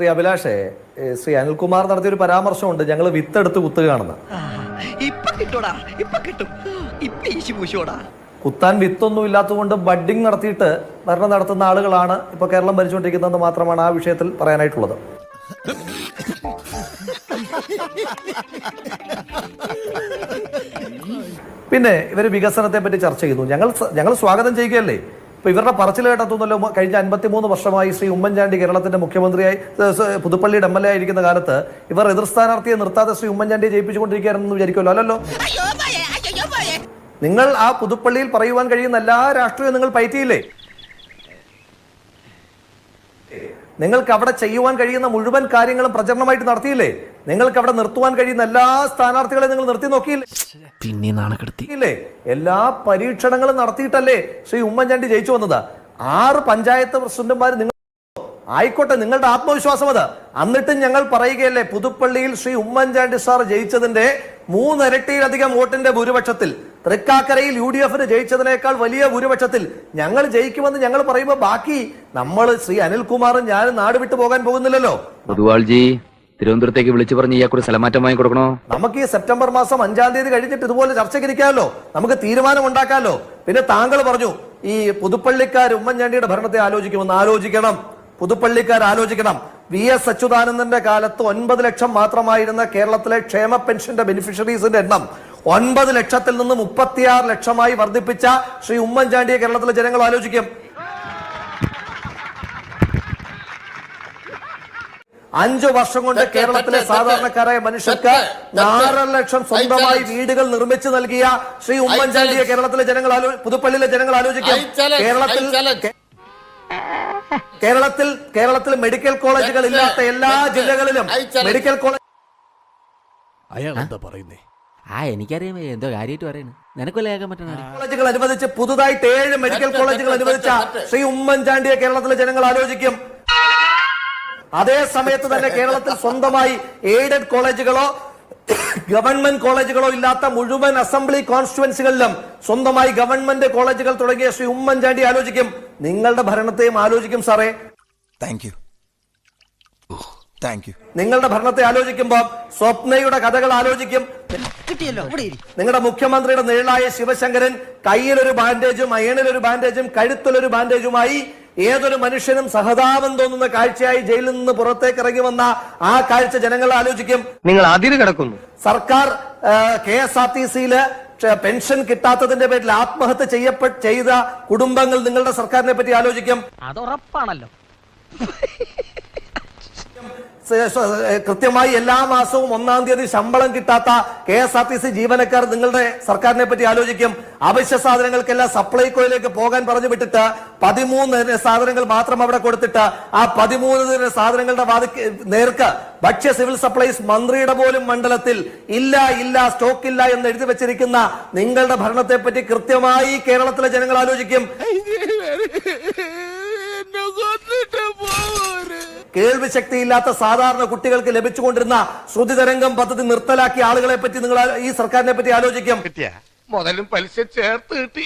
ശ്രീ അഭിലാഷേ ശ്രീ അനിൽകുമാർ നടത്തിയ ഒരു പരാമർശമുണ്ട്. ഞങ്ങൾ വിത്തെടുത്ത് കുത്തുകയാണെന്ന്. ഇപ്പൊ കിട്ടോടാ ഇപ്പൊ കിട്ടും. ഇപ്പൊ ഈശി പൂശോടാ കുത്താൻ വിത്തൊന്നും ഇല്ലാത്തതുകൊണ്ട് ബഡ്ഡിംഗ് നടത്തിയിട്ട് ഭരണം നടത്തുന്ന ആളുകളാണ് ഇപ്പൊ കേരളം ഭരിച്ചുകൊണ്ടിരിക്കുന്നത് മാത്രമാണ് ആ വിഷയത്തിൽ പറയാനായിട്ടുള്ളത്. പിന്നെ ഇവർ വികസനത്തെ പറ്റി ചർച്ച ചെയ്യുന്നു. ഞങ്ങൾ ഞങ്ങൾ സ്വാഗതം ചെയ്യുകയല്ലേ? ഇപ്പൊ ഇവരുടെ പറച്ചിൽ കേട്ടതൊന്നുമല്ലോ കഴിഞ്ഞ അൻപത്തിമൂന്ന് വർഷമായി ശ്രീ ഉമ്മൻചാണ്ടി കേരളത്തിന്റെ മുഖ്യമന്ത്രിയായി പുതുപ്പള്ളിയുടെ എം എൽ എ ആയിരിക്കുന്ന കാലത്ത് ഇവർ എതിർ സ്ഥാനാർത്ഥിയെ നിർത്താതെ ശ്രീ ഉമ്മൻചാണ്ടിയെ ജയിപ്പിച്ചുകൊണ്ടിരിക്കുകയാണെന്ന് വിചാരിക്കുമല്ലോ. അല്ലല്ലോ. നിങ്ങൾ ആ പുതുപ്പള്ളിയിൽ പറയുവാൻ കഴിയുന്ന എല്ലാ രാഷ്ട്രീയവും നിങ്ങൾ പയറ്റിയില്ലേ? നിങ്ങൾക്ക് അവിടെ ചെയ്യുവാൻ കഴിയുന്ന മുഴുവൻ കാര്യങ്ങളും പ്രചരണമായിട്ട് നടത്തിയില്ലേ? നിങ്ങൾക്ക് അവിടെ നിർത്തുവാൻ കഴിയുന്ന എല്ലാ സ്ഥാനാർത്ഥികളെയും നിങ്ങൾ നിർത്തി നോക്കിയില്ലേ? പിന്നെ നാണക്കെടുത്തില്ലേ എല്ലാ പരീക്ഷണങ്ങളും നടത്തിയിട്ടല്ലേ ശ്രീ ഉമ്മൻചാണ്ടി ജയിച്ചു വന്നത്? ആറ് പഞ്ചായത്ത് പ്രസിഡന്റുമാർ നിങ്ങൾ ആയിക്കോട്ടെ നിങ്ങളുടെ ആത്മവിശ്വാസം അത്. എന്നിട്ടും ഞങ്ങൾ പറയുകയല്ലേ പുതുപ്പള്ളിയിൽ ശ്രീ ഉമ്മൻചാണ്ടി സാർ ജയിച്ചതിന്റെ മൂന്നിരട്ടിയിലധികം വോട്ടിന്റെ ഭൂരിപക്ഷത്തിൽ തൃക്കാക്കരയിൽ യു ഡി എഫിന് ജയിച്ചതിനേക്കാൾ വലിയ ഭൂരിപക്ഷത്തിൽ ഞങ്ങൾ ജയിക്കുമെന്ന് ഞങ്ങൾ പറയുമ്പോൾ ബാക്കി നമ്മൾ ശ്രീ അനിൽകുമാറും ഞാനും നാട് വിട്ടു പോകാൻ പോകുന്നില്ലല്ലോ. പൊതുവാൾജി തിരുവനന്തപുരത്തേക്ക് വിളിച്ചു പറഞ്ഞ് ഇയാൾക്കൊരു സ്ഥലമാറ്റം വാങ്ങി കൊടുക്കണോ? നമുക്ക് ഈ സെപ്റ്റംബർ മാസം അഞ്ചാം തീയതി കഴിഞ്ഞിട്ട് ഇതുപോലെ ചർച്ചയ്ക്ക് ഇരിക്കാമല്ലോ. നമുക്ക് തീരുമാനം ഉണ്ടാക്കാമല്ലോ. പിന്നെ താങ്കൾ പറഞ്ഞു ഈ പുതുപ്പള്ളിക്കാർ ഉമ്മൻചാണ്ടിയുടെ ഭരണത്തെ ആലോചിക്കുമെന്ന് ആലോചിക്കണം. പുതുപ്പള്ളിക്കാർ ആലോചിക്കണം. വി എസ് അച്യുതാനന്ദന്റെ കാലത്ത് ഒൻപത് ലക്ഷം മാത്രമായിരുന്ന കേരളത്തിലെ ക്ഷേമ പെൻഷന്റെ ബെനിഫിഷ്യറീസിന്റെ എണ്ണം ഒൻപത് ലക്ഷത്തിൽ നിന്ന് മുപ്പത്തിയാറ് ലക്ഷമായി വർദ്ധിപ്പിച്ച ശ്രീ ഉമ്മൻചാണ്ടിയെ കേരളത്തിലെ ജനങ്ങൾ ആലോചിക്കും. അഞ്ചു വർഷം കൊണ്ട് കേരളത്തിലെ സാധാരണക്കാരായ മനുഷ്യർക്ക് തെറ്റ്. ലക്ഷം സ്വന്തമായി വീടുകൾ നിർമ്മിച്ചു നൽകിയ ശ്രീ ഉമ്മൻചാണ്ടിയെ കേരളത്തിലെ ജനങ്ങൾ പുതുപ്പള്ളിയിലെ ജനങ്ങൾ ആലോചിക്കാം. കേരളത്തിൽ കേരളത്തിൽ കേരളത്തിൽ മെഡിക്കൽ കോളേജുകൾ ഇല്ലാത്ത എല്ലാ ജില്ലകളിലും മെഡിക്കൽ കോളേജ് അയാൾ എന്താ പറയുന്നേ? ആ എനിക്കറിയാം. എന്തോ കാര്യമായിട്ട് പറയുന്നു. നിനക്കൊല്ലേ കേൾക്കാൻ പറ്റണ കോളേജുകൾ അനുവദിച്ച് പുതുതായിട്ട് ഏഴ് മെഡിക്കൽ കോളേജുകൾ അനുവദിച്ച ശ്രീ ഉമ്മൻചാണ്ടിയെ കേരളത്തിലെ ജനങ്ങൾ ആലോചിക്കും. അതേ സമയത്ത് തന്നെ കേരളത്തിൽ സ്വന്തമായി എയ്ഡഡ് കോളേജുകളോ ഗവൺമെന്റ് കോളേജുകളോ ഇല്ലാത്ത മുഴുവൻ അസംബ്ലി കോൺസ്റ്റിറ്റുവൻസികളിലും സ്വന്തമായി ഗവൺമെന്റ് കോളേജുകൾ തുടങ്ങിയ ശ്രീ ഉമ്മൻചാണ്ടി ആലോചിക്കും. നിങ്ങളുടെ ഭരണത്തെയും ആലോചിക്കും സാറേ. താങ്ക് യു താങ്ക് യു നിങ്ങളുടെ ഭരണത്തെ ആലോചിക്കുമ്പോൾ സ്വപ്നയുടെ കഥകൾ ആലോചിക്കും. കിട്ടിയല്ലോ ഇവിടെ ഇരി. നിങ്ങളുടെ മുഖ്യമന്ത്രിയുടെ നിഴലായ ശിവശങ്കരൻ കയ്യിലൊരു ബാൻഡേജും അയണിലൊരു ബാൻഡേജും കഴുത്തിലൊരു ബാൻഡേജുമായി ഏതൊരു മനുഷ്യനും സഹതാപം തോന്നുന്ന കാഴ്ചയായി ജയിലിൽ നിന്ന് പുറത്തേക്ക് ഇറങ്ങി വന്ന ആ കാഴ്ച ജനങ്ങൾ ആലോചിക്കും. നിങ്ങൾ അതിര് കിടക്കുന്നു. സർക്കാർ കെ എസ് ആർ ടി സിയിൽ പെൻഷൻ കിട്ടാത്തതിന്റെ പേരിൽ ആത്മഹത്യ ചെയ്യപ്പെ ചെയ്ത കുടുംബങ്ങൾ നിങ്ങളുടെ സർക്കാരിനെ പറ്റി ആലോചിക്കും. അത് ഉറപ്പാണല്ലോ. കൃത്യമായി എല്ലാ മാസവും ഒന്നാം തീയതി ശമ്പളം കിട്ടാത്ത K S R T C ജീവനക്കാർ നിങ്ങളുടെ സർക്കാരിനെ പറ്റി ആലോചിക്കും അവശ്യ സാധനങ്ങൾക്കെല്ലാം സപ്ലൈകോയിലേക്ക് പോകാൻ പറഞ്ഞു വിട്ടിട്ട് പതിമൂന്ന് സാധനങ്ങൾ മാത്രം അവിടെ കൊടുത്തിട്ട് ആ പതിമൂന്ന് സാധനങ്ങളുടെ വാതിക്ക് നേർക്ക് ഭക്ഷ്യ സിവിൽ സപ്ലൈസ് മന്ത്രിയുടെ പോലും മണ്ഡലത്തിൽ ഇല്ല ഇല്ല സ്റ്റോക്ക് ഇല്ല എന്ന് എഴുതി വെച്ചിരിക്കുന്ന നിങ്ങളുടെ ഭരണത്തെ പറ്റി കൃത്യമായി കേരളത്തിലെ ജനങ്ങൾ ആലോചിക്കും കേൾവി ശക്തിയില്ലാത്ത സാധാരണ കുട്ടികൾക്ക് ലഭിച്ചുകൊണ്ടിരുന്ന ശ്രുതി തരംഗം പദ്ധതി നിർത്തലാക്കിയ ആളുകളെ പറ്റി നിങ്ങൾ ഈ സർക്കാരിനെ പറ്റി ആലോചിക്കും. മുതലും പലിശ ചേർത്ത് കിട്ടി.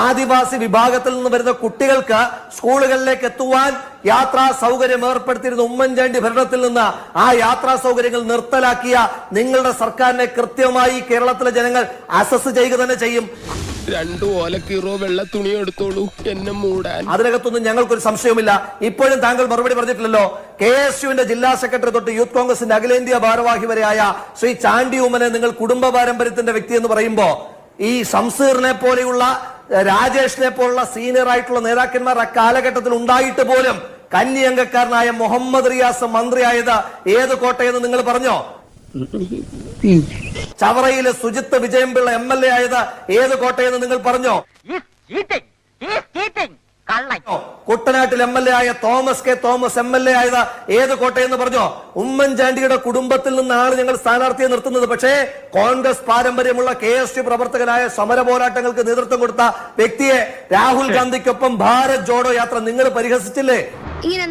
ആദിവാസി വിഭാഗത്തിൽ നിന്ന് വരുന്ന കുട്ടികൾക്ക് സ്കൂളുകളിലേക്ക് എത്തുവാൻ യാത്രാ സൗകര്യം ഏർപ്പെടുത്തിയിരുന്ന ഉമ്മൻചാണ്ടി ഭരണത്തിൽ നിന്ന് ആ യാത്രാ സൗകര്യങ്ങൾ നിർത്തലാക്കിയ നിങ്ങളുടെ സർക്കാരിനെ കൃത്യമായി കേരളത്തിലെ ജനങ്ങൾ അസസ് ചെയ്യുക തന്നെ ചെയ്യും. രണ്ടു ഓലക്കീറോ വെള്ള തുണി എടുത്തോളൂ. എന്നെ മൂടാൻ. അതിനകത്തൊന്നും ഞങ്ങൾക്കൊരു സംശയവുമില്ല. ഇപ്പോഴും താങ്കൾ മറുപടി പറഞ്ഞിട്ടില്ലല്ലോ. കെ എസ് യുവിന്റെ ജില്ലാ സെക്രട്ടറി തൊട്ട് യൂത്ത് കോൺഗ്രസിന്റെ അഖിലേന്ത്യാ ഭാരവാഹി വരെയായ ശ്രീ ചാണ്ടി ഉമ്മനെ നിങ്ങൾ കുടുംബ പാരമ്പര്യത്തിന്റെ വ്യക്തി എന്ന് പറയുമ്പോ ഈ സംസീറിനെ പോലെയുള്ള രാജേഷിനെ പോലുള്ള സീനിയർ ആയിട്ടുള്ള നേതാക്കന്മാർ ആ കാലഘട്ടത്തിൽ ഉണ്ടായിട്ട് പോലും കന്നി അംഗക്കാരനായ മുഹമ്മദ് റിയാസ് മന്ത്രിയായത് ഏത് കോട്ടയെന്ന് നിങ്ങൾ പറഞ്ഞോ? ചവറയിലെ Sujith Vijayampillai M L A ആയത് ഏത് കോട്ടയെന്ന് നിങ്ങൾ പറഞ്ഞോ? കുട്ടനാട്ടിൽ എം എൽ എ ആയ Thomas K Thomas M L A ആയത് ഏത് കോട്ടയെന്ന് പറഞ്ഞോ? ഉമ്മൻചാണ്ടിയുടെ കുടുംബത്തിൽ നിന്നാണ് ഞങ്ങൾ സ്ഥാനാർത്ഥിയെ നിർത്തുന്നത്. പക്ഷേ കോൺഗ്രസ് പാരമ്പര്യമുള്ള കെ എസ് യു പ്രവർത്തകനായ സമര പോരാട്ടങ്ങൾക്ക് നേതൃത്വം കൊടുത്ത വ്യക്തിയെ രാഹുൽ ഗാന്ധിക്കൊപ്പം ഭാരത് ജോഡോ യാത്ര നിങ്ങൾ പരിഹസിച്ചില്ലേ? ഇങ്ങനെ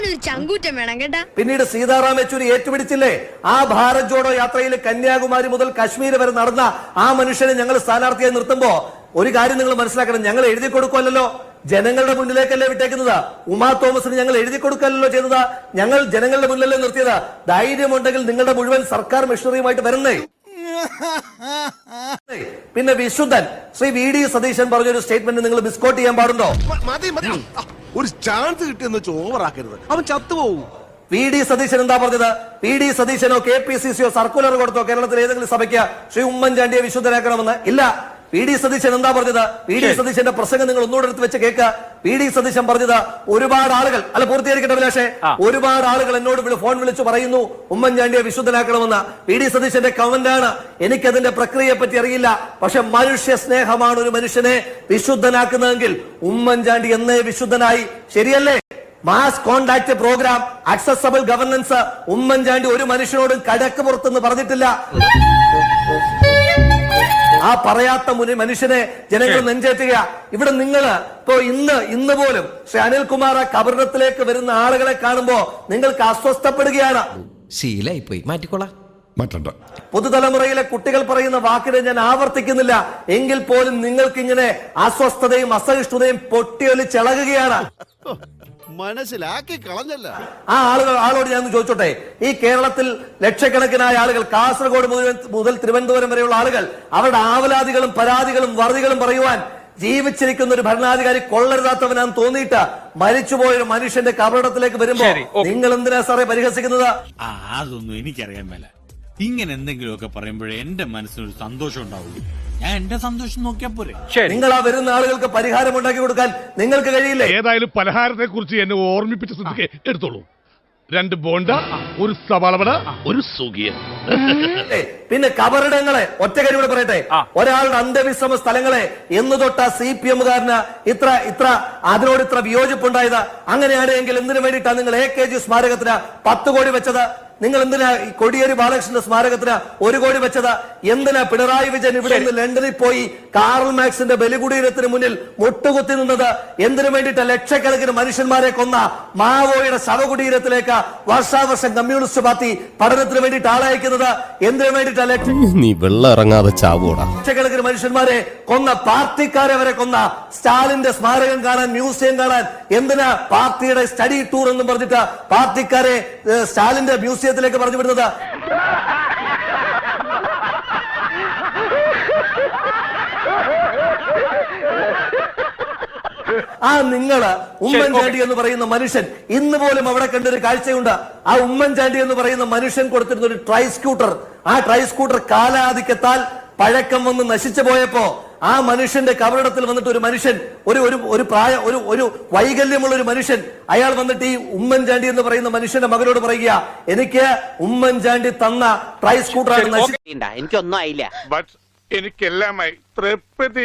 ഒരു ചങ്കൂറ്റം വേണം കേട്ടാ. പിന്നീട് സീതാറാം യെച്ചൂരി ഏറ്റുപിടിച്ചില്ലേ? ആ ഭാരത് ജോഡോ യാത്രയിൽ കന്യാകുമാരി മുതൽ കാശ്മീർ വരെ നടന്ന ആ മനുഷ്യനെ ഞങ്ങൾ സ്ഥാനാർത്ഥിയായി നിർത്തുമ്പോ ഒരു കാര്യം നിങ്ങൾ മനസ്സിലാക്കണം ഞങ്ങൾ എഴുതി കൊടുക്കുമല്ലോ ജനങ്ങളുടെ മുന്നിലേക്കല്ലേ വിട്ടേക്കുന്നത്? ഉമാ തോമസിന് ഞങ്ങൾ എഴുതി കൊടുക്കലല്ലോ ചെയ്തത്. ഞങ്ങൾ ജനങ്ങളുടെ മുന്നിലല്ലേ നിർത്തിയത്. ധൈര്യമുണ്ടെങ്കിൽ നിങ്ങളുടെ മുഴുവൻ സർക്കാർ മിഷണറിയുമായിട്ട് വരുന്നേ പിന്നെ വിശുദ്ധൻ. ശ്രീ വി ഡി സതീശൻ പറഞ്ഞൊരു സ്റ്റേറ്റ്മെന്റ് നിങ്ങൾ മിസ്കോട്ട് ചെയ്യാൻ പാടുണ്ടോ? മതി മതി. ആ, ഒരു ചാൻസ് കിട്ടിയെന്ന് വെച്ച് ഓവറാക്കരുത് അവൻ ചത്തുപോകും പി ഡി സതീശൻ എന്താ പറഞ്ഞത്? പി ഡി സതീശനോ കെ പി സി സിയോ സർക്കുലർ കൊടുത്തോ കേരളത്തിലെ ഏതെങ്കിലും സഭയ്ക്ക് ശ്രീ ഉമ്മൻചാണ്ടിയെ വിശുദ്ധനാക്കണമെന്ന് ഇല്ല. വി ഡി സതീശൻ എന്താ പറഞ്ഞത്? പി ഡി സതീശന്റെ പ്രസംഗം നിങ്ങൾ ഒന്നുകൂടെ എടുത്ത് വെച്ച് കേൾക്കുക. പി ഡി സതീശൻ പറഞ്ഞത് ഒരുപാട് ആളുകൾ അല്ല പൂർത്തീകരിക്കട്ടെ അഭിലാഷേ? ഒരുപാട് ആളുകൾ എന്നോട് ഫോൺ വിളിച്ചു പറയുന്നു ഉമ്മൻചാണ്ടിയെ വിശുദ്ധനാക്കണമെന്ന്. പി ഡി സതീശന്റെ കമന്റാണ്. എനിക്കതിന്റെ പ്രക്രിയയെ പറ്റി അറിയില്ല. പക്ഷെ മനുഷ്യ സ്നേഹമാണ് ഒരു മനുഷ്യനെ വിശുദ്ധനാക്കുന്നതെങ്കിൽ ഉമ്മൻചാണ്ടി എന്നേ വിശുദ്ധനായി. ശരിയല്ലേ? Mass contact programme accessible governance Oommen Chandy ഒരു മനുഷ്യനോടും കടക്ക് പുറത്തെന്ന് പറഞ്ഞിട്ടില്ല. ആ പറയാത്ത മുനി മനുഷ്യനെ ജനങ്ങൾ നെഞ്ചേറ്റുക ഇവിടെ നിങ്ങൾ ഇപ്പോ ഇന്ന് ഇന്ന് പോലും ശ്രീ അനിൽകുമാർ ആ കബറിടത്തിലേക്ക് വരുന്ന ആളുകളെ കാണുമ്പോ നിങ്ങൾക്ക് അസ്വസ്ഥപ്പെടുകയാണ്. ശീലായി പോയി മാറ്റിക്കോളാം. മാറ്റണ്ട. പുതുതലമുറയിലെ കുട്ടികൾ പറയുന്ന വാക്കിനെ ഞാൻ ആവർത്തിക്കുന്നില്ല. എങ്കിൽ പോലും നിങ്ങൾക്ക് ഇങ്ങനെ അസ്വസ്ഥതയും അസഹിഷ്ണുതയും പൊട്ടിയൊലിച്ചിളകുകയാണ്. മനസ്സിലാക്കി കളഞ്ഞല്ല. ആ ആളുകൾ ആളോട് ഞാൻ ചോദിച്ചോട്ടെ? ഈ കേരളത്തിൽ ലക്ഷക്കണക്കിനായ ആളുകൾ കാസർഗോഡ് മുതൽ മുതൽ തിരുവനന്തപുരം വരെയുള്ള ആളുകൾ അവരുടെ ആവലാതികളും പരാതികളും വറുതികളും പറയുവാൻ ജീവിച്ചിരിക്കുന്ന ഒരു ഭരണാധികാരി കൊള്ളരുതാത്തവനാന്ന് തോന്നിയിട്ട് മരിച്ചുപോയ ഒരു മനുഷ്യന്റെ കബറിടത്തിലേക്ക് വരുമ്പോ നിങ്ങൾ എന്തിനാ സാറേ പരിഹസിക്കുന്നത്? ആ അതൊന്നും എനിക്കറിയാൻ മേല. ഇങ്ങനെ എന്തെങ്കിലുമൊക്കെ പറയുമ്പോഴേ എന്റെ മനസ്സിനൊരു സന്തോഷം ഉണ്ടാവുള്ളൂ. ഞാൻ എന്റെ സന്തോഷം നോക്കിയാ പോരെ. നിങ്ങൾ ആ വരുന്ന ആളുകൾക്ക് പരിഹാരം ഉണ്ടാക്കി കൊടുക്കാൻ നിങ്ങൾക്ക് കഴിയില്ല? ഏതായാലും പലഹാരത്തെ കുറിച്ച് എന്നെ ഓർമ്മിപ്പിച്ച സ്ഥിതിക്ക് എടുത്തോളൂ. രണ്ട് ബോണ്ട ഒരു സവാളവട ഒരു സുഖിയ. പിന്നെ കബറിടങ്ങളെ ഒറ്റ കാര്യം കൂടെ പറയട്ടെ. ഒരാളുടെ അന്ധവിശ്രമ സ്ഥലങ്ങളെ എന്ന് തൊട്ട സി പി എമ്മുകാരന് ഇത്ര ഇത്ര അതിനോട് ഇത്ര വിയോജിപ്പുണ്ടായത് അങ്ങനെയാണെങ്കിൽ എന്തിനു വേണ്ടിയിട്ടാണ് നിങ്ങൾ എ കെ ജി സ്മാരകത്തിന് പത്ത് കോടി വെച്ചത്? നിങ്ങൾ എന്തിനാ കൊടിയേരി ബാലകൃഷ്ണന്റെ സ്മാരകത്തിന് ഒരു കോടി വെച്ചത്? എന്തിനാ പിണറായി വിജയൻ ഇവിടെ നിന്ന് ലണ്ടനിൽ പോയി കാറൽ മാക്സിന്റെ ബലികുടീരത്തിന് മുന്നിൽ മുട്ടുകുത്തി നിന്നത്? എന്തിനു വേണ്ടിയിട്ട് ലക്ഷക്കണക്കിന് മനുഷ്യന്മാരെ കൊന്ന മാവോയുടെ ശവകുടീരത്തിലേക്ക് വർഷാവർഷം കമ്മ്യൂണിസ്റ്റ് പാർട്ടി പഠനത്തിന് വേണ്ടിയിട്ട് ആളയക്കുന്നത്? എന്തിനു വേണ്ടിയിട്ട് നീ വെള്ളം ഇറങ്ങാതെ ചാവൂടാ. ലക്ഷക്കണക്കിന് മനുഷ്യന്മാരെ കൊന്ന പാർട്ടിക്കാരെ വരെ കൊന്ന സ്റ്റാലിന്റെ സ്മാരകം കാണാൻ മ്യൂസിയം കാണാൻ എന്തിനാ പാർട്ടിയുടെ സ്റ്റഡി ടൂർ എന്നും പറഞ്ഞിട്ട് പാർട്ടിക്കാരെ സ്റ്റാലിന്റെ സ്റ്റാലിന്റെ മ്യൂസിയത്തിലേക്ക് പറഞ്ഞു വിടുന്നത്? ആ നിങ്ങൾ ഉമ്മൻചാണ്ടി എന്ന് പറയുന്ന മനുഷ്യൻ ഇന്ന് പോലും അവിടെ കണ്ടൊരു കാഴ്ചയുണ്ട്. ആ ഉമ്മൻചാണ്ടി എന്ന് പറയുന്ന മനുഷ്യൻ കൊടുത്തിരുന്ന ഒരു ട്രൈ സ്കൂട്ടർ. ആ ട്രൈ സ്കൂട്ടർ കാലാധിക്യത്താൽ പഴക്കം വന്ന് നശിച്ചു പോയപ്പോ ആ മനുഷ്യന്റെ കബറിടത്തിൽ വന്നിട്ട് ഒരു മനുഷ്യൻ ഒരു ഒരു ഒരു പ്രായ ഒരു ഒരു വൈകല്യമുള്ള ഒരു മനുഷ്യൻ അയാൾ വന്നിട്ട് ഈ ഉമ്മൻചാണ്ടി എന്ന് പറയുന്ന മനുഷ്യന്റെ മകനോട് പറയുക എനിക്ക് ഉമ്മൻചാണ്ടി തന്ന ട്രൈ സ്കൂട്ടറാണ് എനിക്കൊന്നും ആയില്ല. എനിക്കെല്ലാമായി തൃപ്തി